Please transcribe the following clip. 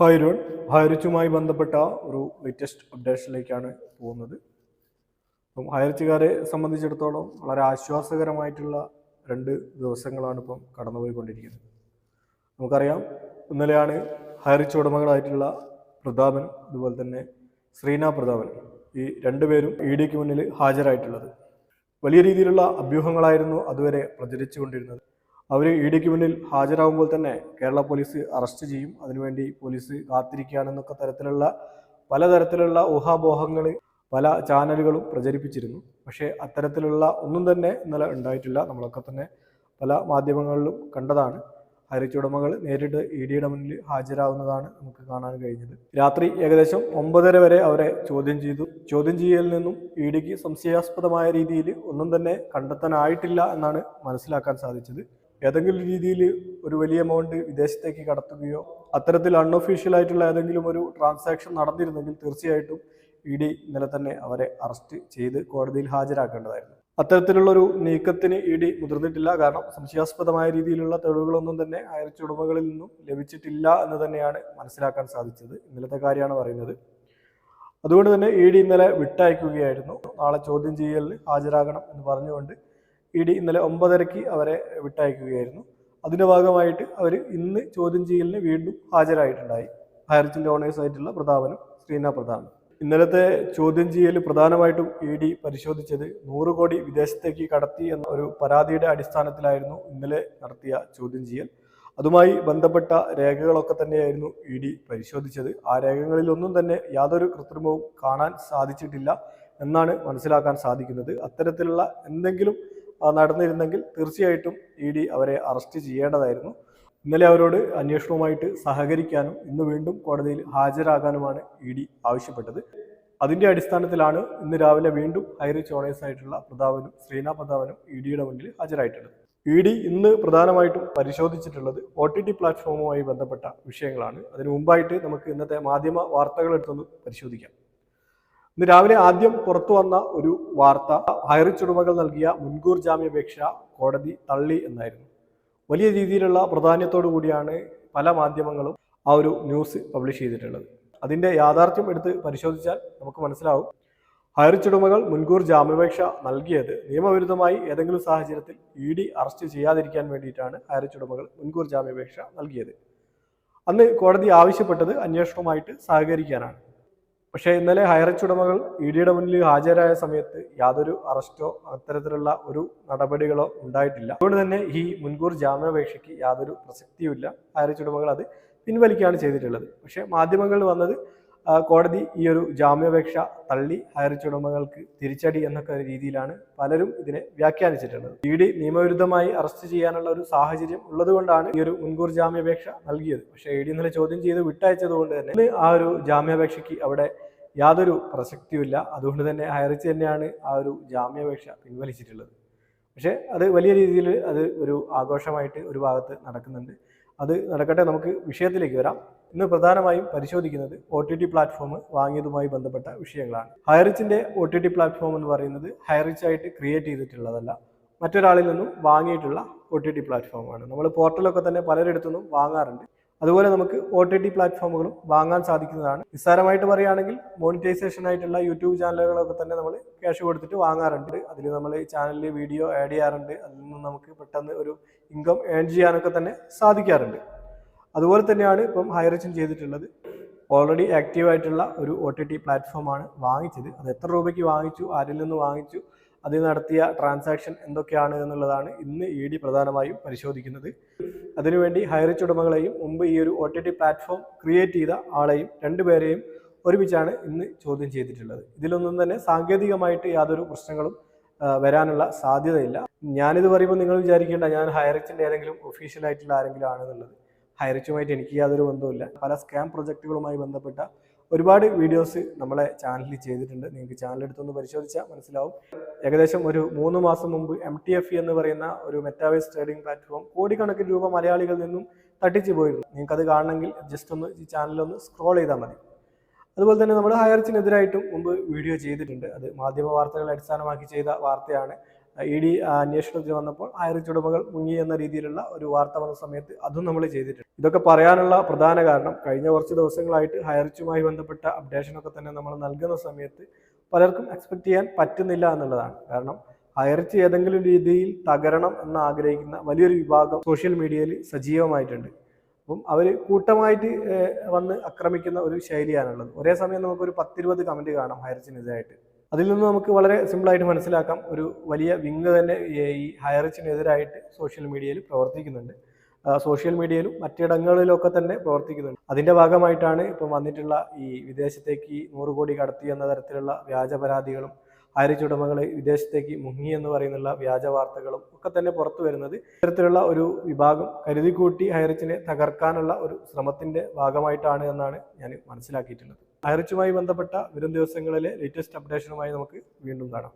Hi രോൺ ബന്ധപ്പെട്ട ഒരു latest അപ്ഡേഷനിലേക്കാണ് പോകുന്നത്. അപ്പം ഹൈറിച്ചുകാരെ സംബന്ധിച്ചിടത്തോളം വളരെ ആശ്വാസകരമായിട്ടുള്ള രണ്ട് ദിവസങ്ങളാണ് ഇപ്പം കടന്നുപോയിക്കൊണ്ടിരിക്കുന്നത്. നമുക്കറിയാം ഇന്നലെയാണ് ഹൈറിച്ച് ഉടമകളായിട്ടുള്ള പ്രതാപൻ അതുപോലെ തന്നെ ശ്രീന പ്രതാപൻ ഈ രണ്ടുപേരും ഇ ഡിക്ക് മുന്നിൽ ഹാജരായിട്ടുള്ളത്. വലിയ രീതിയിലുള്ള അഭ്യൂഹങ്ങളായിരുന്നു അതുവരെ പ്രചരിച്ചുകൊണ്ടിരുന്നത്. അവർ ഇ ഡിക്ക് മുന്നിൽ ഹാജരാകുമ്പോൾ തന്നെ കേരള പോലീസ് അറസ്റ്റ് ചെയ്യും. അതിനുവേണ്ടി പോലീസ് കാത്തിരിക്കുകയാണെന്നൊക്കെ തരത്തിലുള്ള പലതരത്തിലുള്ള ഊഹാപോഹങ്ങൾ പല ചാനലുകളും പ്രചരിപ്പിച്ചിരുന്നു. പക്ഷേ അത്തരത്തിലുള്ള ഒന്നും തന്നെ ഇന്നലെ ഉണ്ടായിട്ടില്ല. നമ്മളൊക്കെ തന്നെ പല മാധ്യമങ്ങളിലും കണ്ടതാണ്. ഹരിച്ചുടമകൾ നേരിട്ട് ഇ ഡിയുടെ മുന്നിൽ ഹാജരാകുന്നതാണ് നമുക്ക് കാണാൻ കഴിഞ്ഞത്. രാത്രി ഏകദേശം ഒമ്പതര വരെ അവരെ ചോദ്യം ചെയ്തു. ചോദ്യം ചെയ്യലിൽ നിന്നും ഇ ഡിക്ക് സംശയാസ്പദമായ രീതിയിൽ ഒന്നും തന്നെ കണ്ടെത്താനായിട്ടില്ല എന്നാണ് മനസ്സിലാക്കാൻ സാധിച്ചത്. ഏതെങ്കിലും രീതിയിൽ ഒരു വലിയ എമൗണ്ട് വിദേശത്തേക്ക് കടത്തുകയോ അത്തരത്തിൽ അൺഒഫീഷ്യൽ ആയിട്ടുള്ള ഏതെങ്കിലും ഒരു ട്രാൻസാക്ഷൻ നടന്നിരുന്നെങ്കിൽ തീർച്ചയായിട്ടും ഇ ഡി ഇന്നലെ തന്നെ അവരെ അറസ്റ്റ് ചെയ്ത് കോടതിയിൽ ഹാജരാക്കേണ്ടതായിരുന്നു. അത്തരത്തിലുള്ളൊരു നീക്കത്തിന് ഇ ഡി മുതിർന്നിട്ടില്ല. കാരണം സംശയാസ്പദമായ രീതിയിലുള്ള തെളിവുകളൊന്നും തന്നെ അയർച്ച ഉടമകളിൽ നിന്നും ലഭിച്ചിട്ടില്ല എന്ന് തന്നെയാണ് മനസ്സിലാക്കാൻ സാധിച്ചത്. ഇന്നലത്തെ കാര്യമാണ് പറയുന്നത്. അതുകൊണ്ട് തന്നെ ഇ ഡി ഇന്നലെ വിട്ടയക്കുകയായിരുന്നു. നാളെ ചോദ്യം ചെയ്യലിന് ഹാജരാകണം എന്ന് പറഞ്ഞുകൊണ്ട് ഇ ഡി ഇന്നലെ ഒമ്പതരയ്ക്ക് അവരെ വിട്ടയക്കുകയായിരുന്നു. അതിന്റെ ഭാഗമായിട്ട് അവർ ഇന്ന് ചോദ്യം ചെയ്യലിന് വീണ്ടും ഹാജരായിട്ടുണ്ടായി. ഹയർച്ചിന്റെ ഓണേഴ്സായിട്ടുള്ള പ്രതാപനും ശ്രീന പ്രതാപനും ഇന്നലത്തെ ചോദ്യം ചെയ്യൽ പ്രധാനമായിട്ടും ഇ ഡി പരിശോധിച്ചത് നൂറ് കോടി വിദേശത്തേക്ക് കടത്തി എന്ന ഒരു പരാതിയുടെ അടിസ്ഥാനത്തിലായിരുന്നു ഇന്നലെ നടത്തിയ ചോദ്യം ചെയ്യൽ. അതുമായി ബന്ധപ്പെട്ട രേഖകളൊക്കെ തന്നെയായിരുന്നു ഇ ഡി പരിശോധിച്ചത്. ആ രേഖകളിലൊന്നും തന്നെ യാതൊരു കൃത്രിമവും കാണാൻ സാധിച്ചിട്ടില്ല എന്നാണ് മനസ്സിലാക്കാൻ സാധിക്കുന്നത്. അത്തരത്തിലുള്ള എന്തെങ്കിലും നടന്നിരുന്നെങ്കിൽ തീർച്ചയായിട്ടും ഇ ഡി അവരെ അറസ്റ്റ് ചെയ്യേണ്ടതായിരുന്നു. ഇന്നലെ അവരോട് അന്വേഷണവുമായിട്ട് സഹകരിക്കാനും ഇന്ന് വീണ്ടും കോടതിയിൽ ഹാജരാകാനുമാണ് ഇ ഡി ആവശ്യപ്പെട്ടത്. അതിന്റെ അടിസ്ഥാനത്തിലാണ് ഇന്ന് രാവിലെ വീണ്ടും ഹൈറിച്ച് ഓണേഴ്സ് ആയിട്ടുള്ള പ്രതാപനും ശ്രീന പ്രതാപനും ഇ ഡിയുടെ മുന്നിൽ ഹാജരായിട്ടുള്ളത് ഇ ഡി ഇന്ന് പ്രധാനമായിട്ടും പരിശോധിച്ചിട്ടുള്ളത് ഒ ടി ടി പ്ലാറ്റ്ഫോമുമായി ബന്ധപ്പെട്ട വിഷയങ്ങളാണ്. അതിനു മുമ്പായിട്ട് നമുക്ക് ഇന്നത്തെ മാധ്യമ വാർത്തകൾ എടുത്തൊന്ന് പരിശോധിക്കാം. ഇന്ന് രാവിലെ ആദ്യം പുറത്തു വന്ന ഒരു വാർത്ത ഹൈറിച്ച് ഉടമകൾ നൽകിയ മുൻകൂർ ജാമ്യാപേക്ഷ കോടതി തള്ളി എന്നായിരുന്നു. വലിയ രീതിയിലുള്ള പ്രാധാന്യത്തോടു കൂടിയാണ് പല മാധ്യമങ്ങളും ആ ഒരു ന്യൂസ് പബ്ലിഷ് ചെയ്തിട്ടുള്ളത്. അതിന്റെ യാഥാർത്ഥ്യം എടുത്ത് പരിശോധിച്ചാൽ നമുക്ക് മനസ്സിലാവും. ഹൈറിച്ച് ഉടമകൾ മുൻകൂർ ജാമ്യാപേക്ഷ നൽകിയത് നിയമവിരുദ്ധമായി ഏതെങ്കിലും സാഹചര്യത്തിൽ ഇ ഡി അറസ്റ്റ് ചെയ്യാതിരിക്കാൻ വേണ്ടിയിട്ടാണ് ഹൈറിച്ച് ഉടമകൾ മുൻകൂർ ജാമ്യാപേക്ഷ നൽകിയത്. അന്ന് കോടതി ആവശ്യപ്പെട്ടത് അന്വേഷണവുമായിട്ട് സഹകരിക്കാനാണ്. പക്ഷേ ഇന്നലെ ഹൈറിച്ച് ഉടമകൾ ഇ ഡിയുടെ മുന്നിൽ ഹാജരായ സമയത്ത് യാതൊരു അറസ്റ്റോ അത്തരത്തിലുള്ള ഒരു നടപടികളോ ഉണ്ടായിട്ടില്ല. അതുകൊണ്ട് തന്നെ ഈ മുൻകൂർ ജാമ്യാപേക്ഷയ്ക്ക് യാതൊരു പ്രസക്തിയുമില്ല. ഹൈറിച്ച് ഉടമകൾ അത് പിൻവലിക്കുകയാണ് ചെയ്തിട്ടുള്ളത്. പക്ഷേ മാധ്യമങ്ങൾ വന്നത് കോടതി ഈ ഒരു ജാമ്യാപേക്ഷ തള്ളി ഹൈറിച്ച് ഉടമകൾക്ക് തിരിച്ചടി എന്നൊക്കെ രീതിയിലാണ് പലരും ഇതിനെ വ്യാഖ്യാനിച്ചിട്ടുള്ളത്. ഇ ഡി നിയമവിരുദ്ധമായി അറസ്റ്റ് ചെയ്യാനുള്ള ഒരു സാഹചര്യം ഉള്ളതുകൊണ്ടാണ് ഈ ഒരു മുൻകൂർ ജാമ്യാപേക്ഷ നൽകിയത്. പക്ഷേ ഇ ഡി ഇന്നലെ ചോദ്യം ചെയ്ത് വിട്ടയച്ചത് കൊണ്ട് തന്നെ ആ ഒരു ജാമ്യാപേക്ഷയ്ക്ക് അവിടെ യാതൊരു പ്രസക്തിയുമില്ല. അതുകൊണ്ട് തന്നെ ഹയർച്ച് തന്നെയാണ് ആ ഒരു ജാമ്യാപേക്ഷ പിൻവലിച്ചിട്ടുള്ളത്. പക്ഷേ അത് വലിയ രീതിയിൽ അത് ഒരു ആഘോഷമായിട്ട് ഒരു ഭാഗത്ത് നടക്കുന്നുണ്ട്. അത് നടക്കട്ടെ നമുക്ക് വിഷയത്തിലേക്ക് വരാം. ഇന്ന് പ്രധാനമായും പരിശോധിക്കുന്നത് ഒ ടി ടി പ്ലാറ്റ്ഫോം വാങ്ങിയതുമായി ബന്ധപ്പെട്ട വിഷയങ്ങളാണ്. ഹയറിച്ചിന്റെ ഒ ടി ടി പ്ലാറ്റ്ഫോം എന്ന് പറയുന്നത് ഹയറിച്ചായിട്ട് ക്രിയേറ്റ് ചെയ്തിട്ടുള്ളതല്ല. മറ്റൊരാളിൽ നിന്നും വാങ്ങിയിട്ടുള്ള ഒ ടി ടി പ്ലാറ്റ്ഫോമാണ് നമ്മൾ പോർട്ടലൊക്കെ തന്നെ പലരിടത്തു നിന്നും വാങ്ങാറുണ്ട്. അതുപോലെ നമുക്ക് ഒ ടി ടി പ്ലാറ്റ്ഫോമുകളും വാങ്ങാൻ സാധിക്കുന്നതാണ്. നിസ്സാരമായിട്ട് പറയുകയാണെങ്കിൽ മോണിറ്റൈസേഷൻ ആയിട്ടുള്ള യൂട്യൂബ് ചാനലുകളൊക്കെ തന്നെ നമ്മൾ ക്യാഷ് കൊടുത്തിട്ട് വാങ്ങാറുണ്ട്. അതിൽ നമ്മൾ ചാനലിൽ വീഡിയോ ആഡ് ചെയ്യാറുണ്ട്. അതിൽ നിന്ന് നമുക്ക് പെട്ടെന്ന് ഒരു ഇൻകം ഏൺ ചെയ്യാനൊക്കെ തന്നെ സാധിക്കാറുണ്ട്. അതുപോലെ തന്നെയാണ് ഇപ്പം ഹൈറിച്ചും ചെയ്തിട്ടുള്ളത്. ഓൾറെഡി ആക്റ്റീവ് ആയിട്ടുള്ള ഒരു ഒ ടി ടി പ്ലാറ്റ്ഫോമാണ് വാങ്ങിച്ചത്. അത് എത്ര രൂപയ്ക്ക് വാങ്ങിച്ചു? ആരിൽ നിന്ന് വാങ്ങിച്ചു? അതിൽ നടത്തിയ ട്രാൻസാക്ഷൻ എന്തൊക്കെയാണ് എന്നുള്ളതാണ് ഇന്ന് ഇ ഡി പ്രധാനമായും പരിശോധിക്കുന്നത്. അതിനുവേണ്ടി ഹൈറിച്ച് ഉടമകളെയും മുമ്പ് ഈ ഒരു O T T platform create ചെയ്ത ആളെയും രണ്ടുപേരെയും ഒരുമിച്ചാണ് ഇന്ന് ചോദ്യം ചെയ്തിട്ടുള്ളത്. ഇതിലൊന്നും തന്നെ സാങ്കേതികമായിട്ട് യാതൊരു പ്രശ്നങ്ങളും വരാനുള്ള സാധ്യതയില്ല. ഞാനിത് പറയുമ്പോൾ നിങ്ങൾ വിചാരിക്കേണ്ട ഞാൻ ഹൈറിച്ചിന്റെ ഏതെങ്കിലും ഒഫീഷ്യലായിട്ടുള്ള ആരെങ്കിലും ആണെന്നുള്ളത്. ഹൈറിച്ചുമായിട്ട് എനിക്ക് യാതൊരു ബന്ധവുമില്ല. പല സ്കാം പ്രൊജക്റ്റുകളുമായി ബന്ധപ്പെട്ട ഒരുപാട് വീഡിയോസ് നമ്മളെ ചാനലിൽ ചെയ്തിട്ടുണ്ട്. നിങ്ങൾക്ക് ചാനൽ എടുത്തൊന്ന് പരിശോധിച്ചാൽ മനസ്സിലാവും. ഏകദേശം ഒരു മൂന്ന് മാസം മുമ്പ് എം ടി എഫ് എന്ന് പറയുന്ന ഒരു മെറ്റാവേസ് ട്രേഡിംഗ് പ്ലാറ്റ്ഫോം കോടിക്കണക്കിന് രൂപ മലയാളികളിൽ നിന്നും തട്ടിച്ചു പോയിരുന്നു. നിങ്ങൾക്കത് കാണണമെങ്കിൽ ജസ്റ്റ് ഒന്ന് ഈ ചാനലൊന്ന് സ്ക്രോൾ ചെയ്താൽ മതി. അതുപോലെ തന്നെ നമ്മൾ ഹയർച്ചിനെതിരായിട്ടും മുമ്പ് വീഡിയോ ചെയ്തിട്ടുണ്ട്. അത് മാധ്യമ വാർത്തകളെ അടിസ്ഥാനമാക്കി ചെയ്ത വാർത്തയാണ്. ഇ ഡി അന്വേഷണത്തിന് വന്നപ്പോൾ ആയിരത്തി ഉടമകൾ മുങ്ങി എന്ന രീതിയിലുള്ള ഒരു വാർത്ത വന്ന സമയത്ത് അതും നമ്മൾ ചെയ്തിട്ടുണ്ട്. ഇതൊക്കെ പറയാനുള്ള പ്രധാന കാരണം കഴിഞ്ഞ കുറച്ച് ദിവസങ്ങളായിട്ട് ഹയർച്ചുമായി ബന്ധപ്പെട്ട അപ്ഡേഷനൊക്കെ തന്നെ നമ്മൾ നൽകുന്ന സമയത്ത് പലർക്കും എക്സ്പെക്ട് ചെയ്യാൻ പറ്റുന്നില്ല എന്നുള്ളതാണ്. കാരണം ഹയർച്ച് ഏതെങ്കിലും രീതിയിൽ തകരണം എന്ന് ആഗ്രഹിക്കുന്ന വലിയൊരു വിഭാഗം സോഷ്യൽ മീഡിയയിൽ സജീവമായിട്ടുണ്ട്. അപ്പം അവർ കൂട്ടമായിട്ട് വന്ന് ആക്രമിക്കുന്ന ഒരു ശൈലിയാണുള്ളത്. ഒരേ സമയം നമുക്കൊരു പത്തിരുപത് കമന്റ് കാണാം ഹൈറിച്ചിനെതിരായിട്ട് അതിൽ നിന്ന് നമുക്ക് വളരെ സിമ്പിളായിട്ട് മനസ്സിലാക്കാം. ഒരു വലിയ വിങ് തന്നെ ഈ ഹയറിച്ചിനെതിരായിട്ട് സോഷ്യൽ മീഡിയയിൽ പ്രവർത്തിക്കുന്നുണ്ട്. സോഷ്യൽ മീഡിയയിലും മറ്റിടങ്ങളിലൊക്കെ തന്നെ പ്രവർത്തിക്കുന്നുണ്ട്. അതിന്റെ ഭാഗമായിട്ടാണ് ഇപ്പം വന്നിട്ടുള്ള ഈ വിദേശത്തേക്ക് നൂറ് കോടി കടത്തി എന്ന തരത്തിലുള്ള വ്യാജ പരാതികളും ഹൈറിച്ച് ഉടമകൾ വിദേശത്തേക്ക് മുങ്ങി എന്ന് പറയുന്നുള്ള വ്യാജ വാർത്തകളും ഒക്കെ തന്നെ പുറത്തു വരുന്നത് ഇത്തരത്തിലുള്ള ഒരു വിഭാഗം കരുതിക്കൂട്ടി ഹൈറിച്ചിനെ തകർക്കാനുള്ള ഒരു ശ്രമത്തിന്റെ ഭാഗമായിട്ടാണ് എന്നാണ് ഞാൻ മനസ്സിലാക്കിയിട്ടുള്ളത്. ഹൈറിച്ചുമായി ബന്ധപ്പെട്ട വരും ദിവസങ്ങളിലെ ലേറ്റസ്റ്റ് അപ്ഡേഷനുമായി നമുക്ക് വീണ്ടും കാണാം.